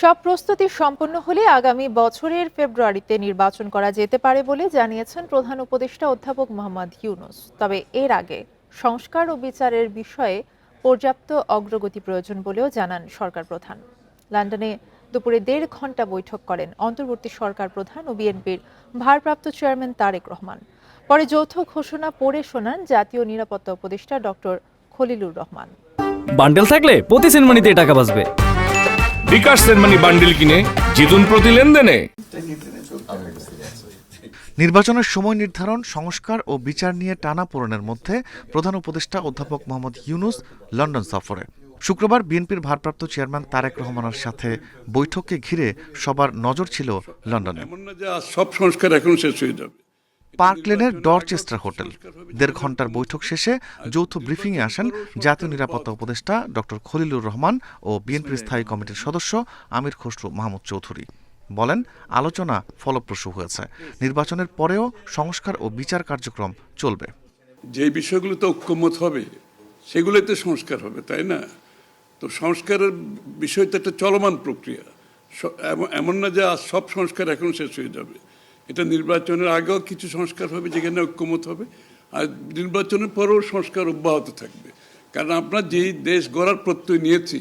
সব প্রস্তুতি সম্পন্ন হলে আগামী বছরের ফেব্রুয়ারিতে নির্বাচন করা যেতে পারে বলে জানিয়েছেন প্রধান উপদেষ্টা অধ্যাপক মোহাম্মদ ইউনুস। তবে এর আগে সংস্কার ও বিচারের বিষয়ে পর্যাপ্ত অগ্রগতি প্রয়োজন বলেও জানান সরকার প্রধান। লন্ডনে দুপুরে দেড় ঘণ্টা বৈঠক করেন অন্তর্বর্তী সরকার প্রধান ও বিএনপির ভারপ্রাপ্ত চেয়ারম্যান তারেক রহমান। পরে যৌথ ঘোষণা পড়ে শোনান জাতীয় নিরাপত্তা উপদেষ্টা ডক্টর খলিলুর রহমান। বান্ডেল থাকলে প্রতি সেনমানিতে টাকা বাঁচবে। বিকাশ সেনমানি বান্ডিল কিনে জিতুন প্রতি লেনদেনে। নির্বাচনের সময় নির্ধারণ সংস্কার ও বিচার নিয়ে টানা পোড়েনের মধ্যে প্রধান উপদেষ্টা অধ্যাপক মোহাম্মদ ইউনুস লন্ডন সফরে। শুক্রবার বিএনপির ভারপ্রাপ্ত চেয়ারম্যান তারেক রহমানের সাথে বৈঠককে ঘিরে সবার নজর ছিল লন্ডনে। সব সংস্কার এখন শেষ হয়ে যাবে। পার্ক লেনের ডরচেস্টার হোটেল। দেড় ঘণ্টার বৈঠক শেষে যৌথ ব্রিফিংয়ে আসেন জাতীয় নিরাপত্তা উপদেষ্টা ডক্টর খলিলুর রহমান ও বিএনপির স্থায়ী কমিটির সদস্য আমির খসরু মাহমুদ চৌধুরী। বলেন, আলোচনা ফলপ্রসূ হয়েছে। নির্বাচনের পরেও সংস্কার ও বিচার কার্যক্রম চলবে। যে বিষয়গুলোতে ঐক্যমত হবে সেগুলোতে সংস্কার হবে, তাই না? তো সংস্কারের বিষয় তো একটা চলমান প্রক্রিয়া। এমন- না যে সব সংস্কার এখন শেষ হয়ে যাবে। এটা নির্বাচনের আগেও কিছু সংস্কার হবে যেখানে ঐক্যমত হবে। আর নির্বাচনের পরেও সংস্কার অব্যাহত থাকবে। কারণ আমরা যেই দেশ গড়ার প্রত্যয় নিয়েছি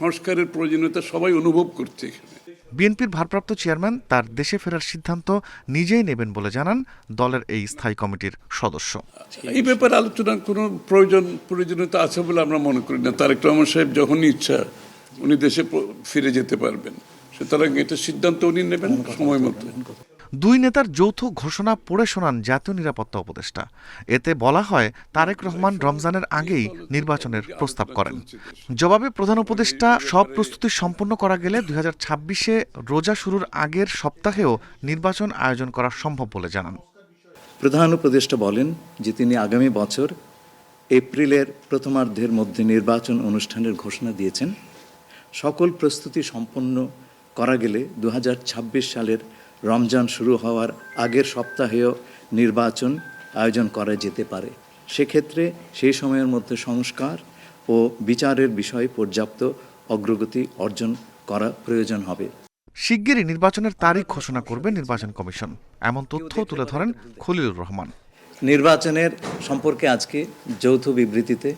সংস্কারের প্রয়োজনীয়তা সবাই অনুভব করছে এখানে। বিএনপির ভারপ্রাপ্ত চেয়ারম্যান তার দেশে ফেরার সিদ্ধান্ত নিজেই নেবেন বলে জানান দলের এই স্থায়ী কমিটির সদস্য। এই ব্যাপারে আলোচনার কোনো প্রয়োজন প্রয়োজনীয়তা আছে বলে আমরা মনে করি না। তারেক রহমান সাহেব যখনই ইচ্ছা উনি দেশে ফিরে যেতে পারবেন। সুতরাং এটা সিদ্ধান্ত উনি নেবেন সময় মতো। দুই নেতার যৌথ ঘোষণা পড়ে শোনান জাতীয় নিরাপত্তা উপদেষ্টা। এতে বলা হয়, তারেক রহমান রমজানের আগেই নির্বাচনের প্রস্তাব করেন। জবাবে প্রধান উপদেষ্টা, সব প্রস্তুতি সম্পন্ন করা গেলে দুই ছাব্বিশে রোজা শুরুর আগের সপ্তাহেও নির্বাচন আয়োজন করা সম্ভব বলে জানান। প্রধান উপদেষ্টা বলেন যে তিনি আগামী বছর এপ্রিলের প্রথমার্ধের মধ্যে নির্বাচন অনুষ্ঠানের ঘোষণা দিয়েছেন। সকল প্রস্তুতি সম্পন্ন করা গেলে দুই হাজার ছাব্বিশ সালের রমজান শুরু হওয়ার আগের সপ্তাহেও নির্বাচন আয়োজন করা যেতে পারে। সেক্ষেত্রে সেই সময়ের মধ্যে সংস্কার ও বিচারের বিষয়ে পর্যাপ্ত অগ্রগতি অর্জন করা প্রয়োজন হবে। শিগগিরই নির্বাচনের তারিখ ঘোষণা করবে নির্বাচন কমিশন। এমন তথ্য তুলে ধরেন খলিলুর রহমান। নির্বাচনের সম্পর্কে আজকে যৌথ বিবৃতিতে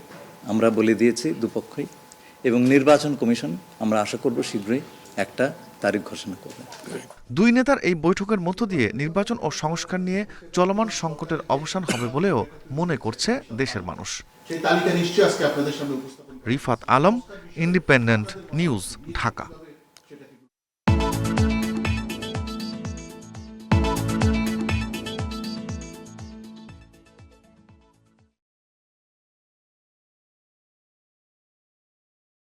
আমরা বলে দিয়েছি দুপক্ষই। এবং নির্বাচন কমিশন আমরা আশা করব শীঘ্রই একটা তারিখ ঘোষণা করবেন। দুই নেতার এই বৈঠকের মধ্য দিয়ে নির্বাচন ও সংস্কার নিয়ে চলমান সংকটের অবসান হবে বলেও মনে করছে দেশের মানুষ। সেই তালিকা নিশ্চয়ই আজকে আপনাদের সামনে উপস্থাপন রিফাত আলম ইন্ডিপেন্ডেন্ট নিউজ ঢাকা।